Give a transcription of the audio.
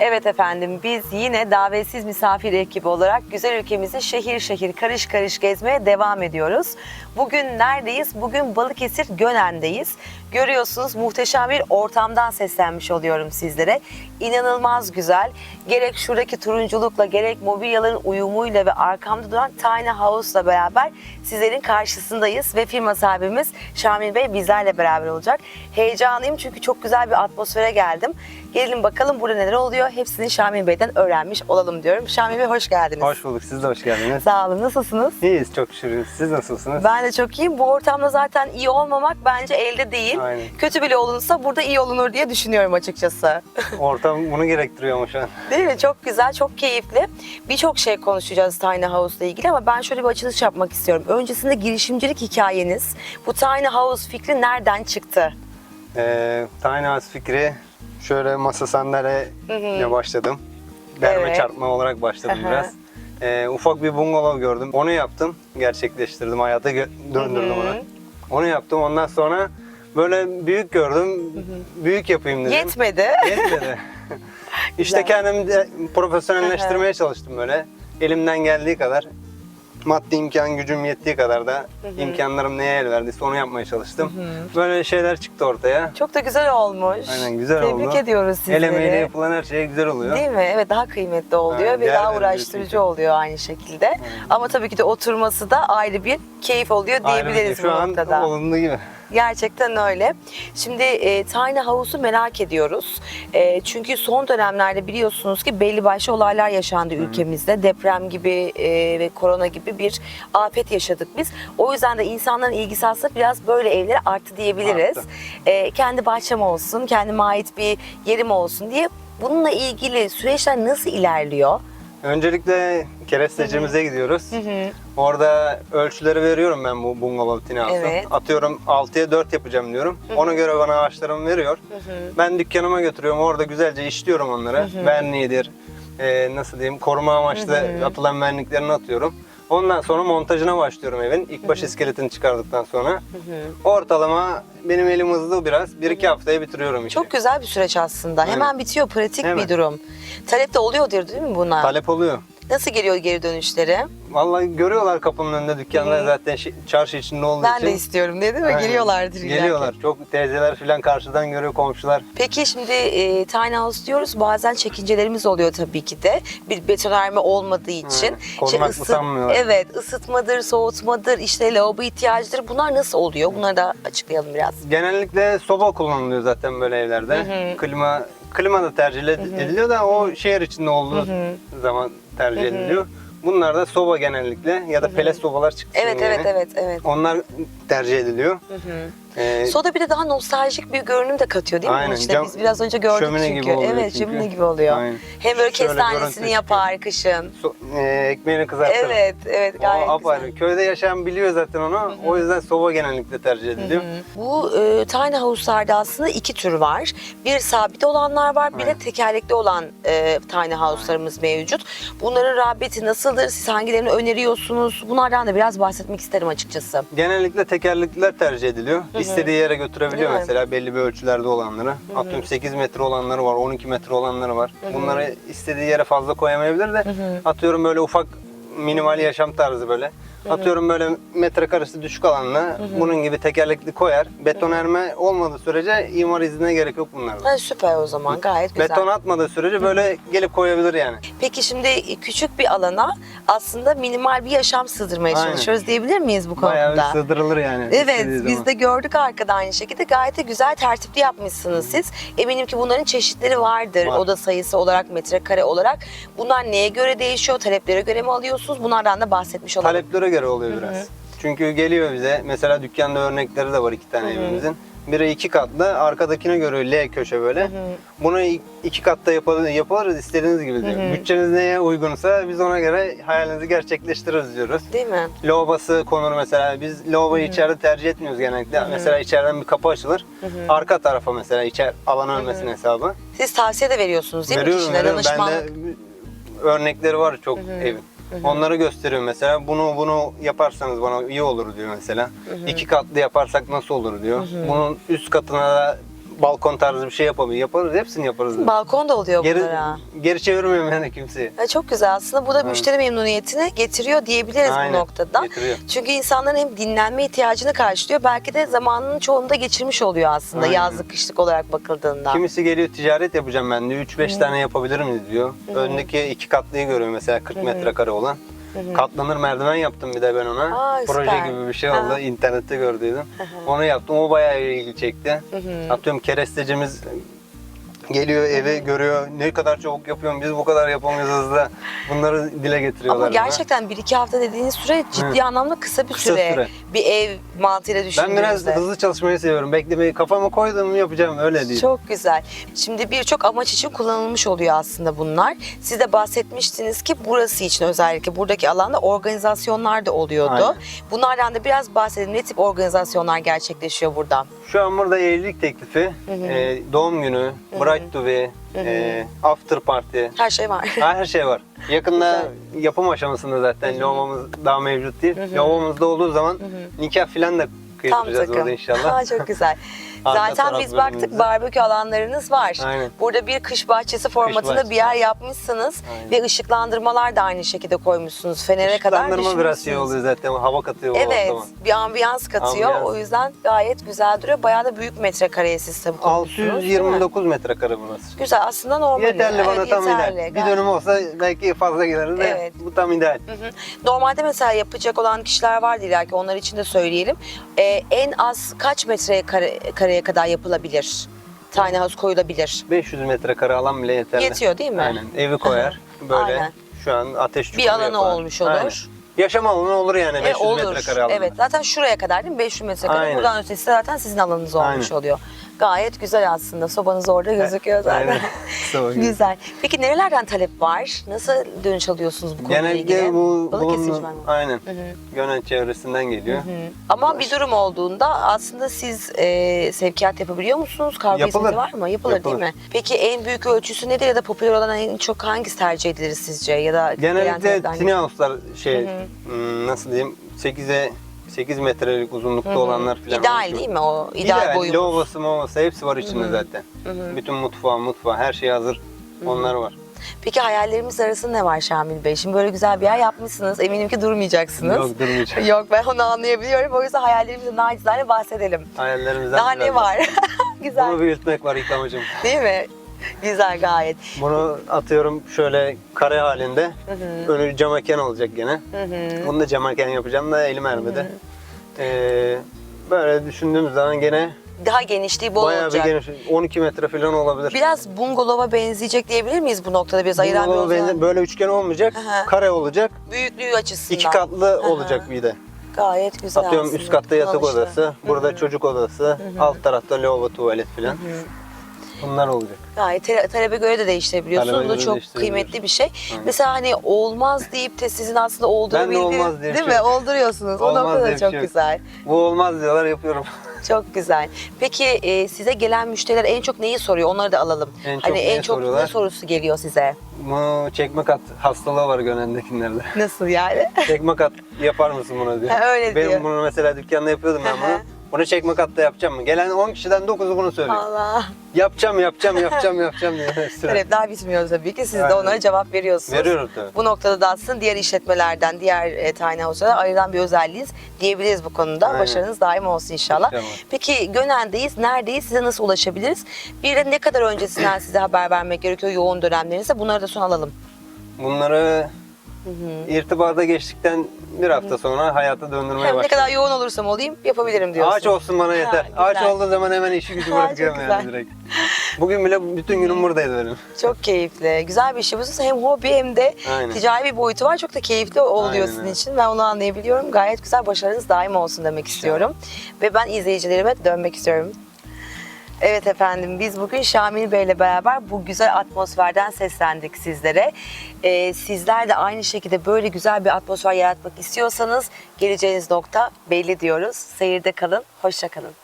Evet efendim biz yine davetsiz misafir ekibi olarak güzel ülkemizi şehir şehir karış karış gezmeye devam ediyoruz. Bugün neredeyiz? Bugün Balıkesir Gönen'deyiz. Görüyorsunuz muhteşem bir ortamdan seslenmiş oluyorum sizlere. İnanılmaz güzel. Gerek şuradaki turunculukla gerek mobilyaların uyumuyla ve arkamda duran Tiny House'la beraber sizlerin karşısındayız ve firma sahibimiz Şamil Bey bizlerle beraber olacak. Heyecanlıyım çünkü çok güzel bir atmosfere geldim. Gelin bakalım burada neler oluyor. Hepsini Şamil Bey'den öğrenmiş olalım diyorum. Şamil Bey hoş geldiniz. Hoş bulduk. Siz de hoş geldiniz. Sağ olun. Nasılsınız? İyiyiz çok şükür. Siz nasılsınız? Ben de çok iyiyim. Bu ortamda zaten iyi olmamak bence elde değil. Aynen. Kötü bile olunsa burada iyi olunur diye düşünüyorum açıkçası. Ortam bunu gerektiriyor ama şu an. Değil mi? Çok güzel, çok keyifli. Birçok şey konuşacağız Tiny House'la ilgili ama ben şöyle bir açılış yapmak istiyorum. Öncesinde girişimcilik hikayeniz. Bu Tiny House fikri nereden çıktı? Ee, Tiny House fikri şöyle masa sandalyeyle başladım. Derme Evet. çarpma olarak başladım Aha. biraz. Ee, ufak bir bungalov gördüm. Onu yaptım. Gerçekleştirdim. Hayata gö- döndürdüm Hı hı. onu. Onu yaptım. Ondan sonra böyle büyük gördüm. Büyük yapayım dedim. Yetmedi. Yetmedi. işte kendimi de profesyonelleştirmeye çalıştım böyle. Elimden geldiği kadar. Maddi imkan gücüm yettiği kadar da imkanlarım neye el verdiyse onu yapmaya çalıştım. Böyle şeyler çıktı ortaya. Çok da güzel olmuş. Aynen, güzel Tebrik oldu. ediyoruz sizleri. El emeğiyle yapılan her şey güzel oluyor. Değil mi? Evet daha kıymetli oluyor Aynen, ve değer daha uğraştırıcı oluyor aynı şekilde. Ama tabii ki de oturması da ayrı bir keyif oluyor Aynen, diyebiliriz Şu bu an noktada. olumlu gibi. Gerçekten öyle. Şimdi e, Tiny House'u merak ediyoruz. E, çünkü son dönemlerde biliyorsunuz ki belli başlı olaylar yaşandı ülkemizde. Deprem gibi e, ve korona gibi bir afet yaşadık biz. O yüzden de insanların ilgisi aslında biraz böyle evlere arttı diyebiliriz. Arttı. E, kendi bahçem olsun, kendime ait bir yerim olsun diye. Bununla ilgili süreçler nasıl ilerliyor? Öncelikle kerestecimize gidiyoruz. Orada ölçüleri veriyorum ben bu bungalov tinası. Evet. Atıyorum 6'ya 4 yapacağım diyorum. Ona göre bana ağaçlarımı veriyor. Ben dükkanıma götürüyorum. Orada güzelce işliyorum onları. Verniğidir, e, nasıl diyeyim koruma amaçlı atılan verniklerini atıyorum. Ondan sonra montajına başlıyorum evin. İlk baş iskeletini çıkardıktan sonra. Ortalama benim elim hızlı biraz. 1-2 haftaya bitiriyorum işi. Çok güzel bir süreç aslında. Aynen. Hemen bitiyor, pratik bir Hemen. durum. Talep de oluyordur değil mi buna? Talep oluyor. Nasıl geliyor geri dönüşleri? Vallahi görüyorlar kapının önünde dükkanlar zaten şi- çarşı içinde olduğu Ben için. de istiyorum mi? Aynen. Geliyorlardır illa ki. Geliyorlar. Çok teyzeler falan karşıdan görüyor komşular. Peki şimdi e, tiny house diyoruz. Bazen çekincelerimiz oluyor tabii ki de. Bir betonarme olmadığı için. korumak mı sanmıyorlar? Evet, ısıtmadır, soğutmadır, işte lavabo ihtiyacıdır. Bunlar nasıl oluyor? Bunları da açıklayalım biraz. Genellikle soba kullanılıyor zaten böyle evlerde. Klima klima da tercih ed- ediliyor da o şehir içinde olduğu zaman tercih ediliyor. Bunlar da soba genellikle ya da pelet sobalar çıktı. Evet, şimdi evet, yeni. evet, evet. Onlar tercih ediliyor. Ee, Soda bir de daha nostaljik bir görünüm de katıyor değil mi? Aynen, içine? cam- Biz biraz önce gördük şömine çünkü. gibi oluyor evet, çünkü. şömine gibi oluyor. Aynen. Hem böyle Şöyle kestanesini yapar kışın. so- e, ekmeğini kızartır. Evet, evet O gayet apayrı. güzel. Köyde yaşayan biliyor zaten onu. O yüzden soba genellikle tercih ediliyor. Bu e, tiny house'larda aslında iki tür var. Bir sabit olanlar var, bir de Evet. tekerlekli olan e, tiny house'larımız mevcut. Bunların rağbeti nasıldır? Siz hangilerini öneriyorsunuz? Bunlardan da biraz bahsetmek isterim açıkçası. Genellikle tekerlekliler tercih ediliyor. İstediği yere götürebiliyor Değil mi? mesela belli bir ölçülerde olanları. Atıyorum 8 metre olanları var, 12 metre olanları var. Bunları istediği yere fazla koyamayabilir de atıyorum böyle ufak minimal yaşam tarzı böyle. Atıyorum böyle metrekaresi düşük alanla bunun gibi tekerlekli koyar. Betonerme olmadığı sürece imar iznine gerek yok bunlarda. Ha, süper o zaman gayet güzel. Beton atmadığı sürece böyle gelip koyabilir yani. Peki şimdi küçük bir alana aslında minimal bir yaşam sığdırmaya Aynen. çalışıyoruz diyebilir miyiz bu Bayağı konuda? sığdırılır yani. Evet biz de gördük arkada aynı şekilde gayet de güzel tertipli yapmışsınız siz. Eminim ki bunların çeşitleri vardır Var. oda sayısı olarak metrekare olarak. Bunlar neye göre değişiyor taleplere göre mi alıyorsunuz bunlardan da bahsetmiş olalım. Taleplere göre oluyor biraz. Çünkü geliyor bize mesela dükkanda örnekleri de var iki tane evimizin. Biri iki katlı, arkadakine göre L köşe böyle. Bunu i- iki katta yapalım, yaparız istediğiniz gibi diyor. Bütçeniz neye uygunsa biz ona göre hayalinizi gerçekleştiririz diyoruz. Değil mi? Lavabası konur mesela. Biz lavaboyu içeride tercih etmiyoruz genellikle. Mesela içeriden bir kapı açılır. Arka tarafa mesela içer alan ölmesin hesabı. Siz tavsiye de veriyorsunuz değil mi Veriyorum, kişilere veriyorum. danışmanlık? Bende örnekleri var çok evin. Onları gösteriyorum mesela. Bunu bunu yaparsanız bana iyi olur diyor mesela. İki katlı yaparsak nasıl olur diyor. Bunun üst katına da balkon tarzı bir şey yapabilir. Yaparız, hepsini yaparız. Balkon da oluyor Geri, bunlara. geri çevirmiyorum yani kimseyi. Ya çok güzel aslında bu da müşteri memnuniyetini getiriyor diyebiliriz bu Aynen, noktada. getiriyor. Çünkü insanların hem dinlenme ihtiyacını karşılıyor belki de zamanının çoğunu da geçirmiş oluyor aslında Aynen. yazlık kışlık olarak bakıldığında. Kimisi geliyor ticaret yapacağım ben diyor. 3-5 tane yapabilir miyiz diyor. Öndeki iki katlıyı görüyor mesela 40 metrekare olan. Katlanır merdiven yaptım bir de ben ona. Aa, Proje süper. gibi bir şey Ha. oldu. İnternette gördüydüm. Onu yaptım. O bayağı ilgi çekti. Atıyorum kerestecimiz geliyor eve görüyor. Ne kadar çabuk yapıyorum. Biz bu kadar yapamayız hızlı. Bunları dile getiriyorlar. Ama bana. gerçekten 1-2 hafta dediğiniz süre ciddi anlamda kısa bir Kısa süre. süre. Bir ev mantığıyla Ben düşündüğünüzde. biraz hızlı çalışmayı seviyorum. Beklemeyi kafama koydum yapacağım öyle değil. Çok güzel. Şimdi birçok amaç için kullanılmış oluyor aslında bunlar. Siz de bahsetmiştiniz ki burası için özellikle buradaki alanda organizasyonlar da oluyordu. Aynen. Bunlardan da biraz bahsedelim. Ne tip organizasyonlar gerçekleşiyor burada? Şu an burada evlilik teklifi, e, doğum günü, bride to be, e, after party. Her şey var. Ha, her şey var. Yakında yapım aşamasında zaten lavabomuz daha mevcut değil. Lavabomuzda olduğu zaman nikah filan da Tam takım. orada inşallah. Ha, çok güzel. Arka Zaten biz baktık barbekü alanlarınız var. Aynen. Burada bir kış bahçesi formatında bahçesi bir yer yapmışsınız Aynen. ve ışıklandırmalar da aynı şekilde koymuşsunuz. Fenere kadar Işıklandırma biraz şey oluyor zaten. Hava katıyor Evet, ortama. bir ambiyans katıyor. Ambiyans. O yüzden gayet güzel duruyor. Bayağı da büyük metrekareye siz tabii kurmuşsunuz, değil mi? 629 metrekare burası. Güzel aslında normal. Yeterli bana Evet, tam yeterli. ideal. Bir dönüm olsa belki fazla gideriz de Evet. bu tam ideal. Hı hı. Normalde mesela yapacak olan kişiler vardır illa ki onlar için de söyleyelim. Ee, en az kaç metre kare, kareye kadar yapılabilir? Tiny house koyulabilir. 500 metrekare alan bile yeterli. Yetiyor değil mi? Aynen. Evi koyar. Böyle Aynen. şu an ateş Bir çukuru alanı yapar. olmuş olur. Aynen. Yaşam alanı olur yani 500 E, olur. metrekare alan. Evet zaten şuraya kadar değil mi? 500 metrekare. Aynen. Buradan ötesi zaten sizin alanınız olmuş Aynen. oluyor. Gayet güzel aslında. Sobanız orada gözüküyor zaten. Aynen. Güzel. Peki nerelerden talep var? Nasıl dönüş alıyorsunuz bu konuyla ilgili? Genelde bu Balıkesir bulunduğum- civarı mı? aynen. Gönen çevresinden geliyor. Hı. Ama bir durum olduğunda aslında siz e, sevkiyat yapabiliyor musunuz? Kargo hizmeti var mı? Yapılır, Yapılır. değil mi? Peki en büyük ölçüsü nedir ya da popüler olan en çok hangisi tercih edilir sizce? Ya da talepler tiny house'lar şey hmm, nasıl diyeyim 8'e 8 metrelik uzunlukta olanlar falan. İdeal oluşuyor. değil mi o? İdeal, İdeal. boyumuz. Lavabosu, mavası hepsi var içinde zaten. Bütün mutfağı, mutfağı her şey hazır. Onlar var. Peki hayallerimiz arasında ne var Şamil Bey? Şimdi böyle güzel bir yer yapmışsınız. Eminim ki durmayacaksınız. Yok durmayacak. Yok ben onu anlayabiliyorum. O yüzden hayallerimizden nacizane bahsedelim. Hayallerimizden Daha ne var? güzel. Bunu büyütmek var ilk amacım. Değil mi? Güzel gayet. Bunu atıyorum şöyle kare halinde. Önü cam mekan olacak gene. Bunu da cam mekan yapacağım da elim ermedi. Ee, böyle düşündüğümüz zaman gene Daha genişliği bol bayağı olacak. bir geniş 12 metre falan olabilir. Biraz bungalova benzeyecek diyebilir miyiz bu noktada? Biraz ayıran bir benzer- böyle üçgen olmayacak, Aha. kare olacak. Büyüklüğü açısından. iki katlı Aha. olacak bir de. Gayet güzel Atıyorum aslında. üst katta yatak Kullanışlı. odası, burada çocuk odası, alt tarafta lavabo, tuvalet falan. Bunlar olacak. Gayet tale- talebe göre de değiştirebiliyorsunuz. Talebe Bu da göre çok kıymetli bir şey. Mesela hani olmaz deyip de sizin aslında oldurabildiğiniz olmaz diye değil mi? yok. Olduruyorsunuz. O Olmaz nokta diye bir çok şey yok. güzel. Bu olmaz diyorlar yapıyorum. Çok güzel. Peki e, size gelen müşteriler en çok neyi soruyor? Onları da alalım. En çok hani en neyi çok soruyorlar? ne sorusu geliyor size? Bu çekme kat hastalığı var Gönen'dekilerde. Nasıl yani? çekme kat yapar mısın bunu diyor. Ha, öyle Benim diyor. bunu mesela dükkanda yapıyordum ben bunu. Bunu çekme katta yapacağım mı? Gelen 10 kişiden 9'u bunu söylüyor. Allah. Yapacağım, yapacağım, yapacağım, yapacağım diye. sürekli. Talepler bitmiyor tabii ki. Siz de Aynen. onlara cevap veriyorsunuz. Veriyorum tabii. Bu noktada da aslında diğer işletmelerden, diğer e, tiny house'lara ayrılan bir özelliğiniz diyebiliriz bu konuda. Aynen. Başarınız daim olsun inşallah. İnşallah. Peki Gönen'deyiz. Neredeyiz? Size nasıl ulaşabiliriz? Bir de ne kadar öncesinden size haber vermek gerekiyor yoğun dönemlerinizde? Bunları da son alalım. Bunları irtibata geçtikten bir hafta sonra hayata döndürmeye Hem ne başladım. kadar yoğun olursam olayım yapabilirim diyorsun. Ağaç olsun bana yeter. Ha, Ağaç olduğu zaman hemen işi gücü bırakıyorum yani direkt. Bugün bile bütün günüm buradaydı benim. Çok keyifli. Güzel bir iş yapıyorsunuz. Hem hobi hem de Aynen. ticari bir boyutu var. Çok da keyifli oluyor Aynen sizin için. Ben onu anlayabiliyorum. Gayet güzel. Başarınız daim olsun demek istiyorum. Ve ben izleyicilerime dönmek istiyorum. Evet efendim biz bugün Şamil Bey ile beraber bu güzel atmosferden seslendik sizlere. Ee, sizler de aynı şekilde böyle güzel bir atmosfer yaratmak istiyorsanız geleceğiniz nokta belli diyoruz. Seyirde kalın, hoşça kalın.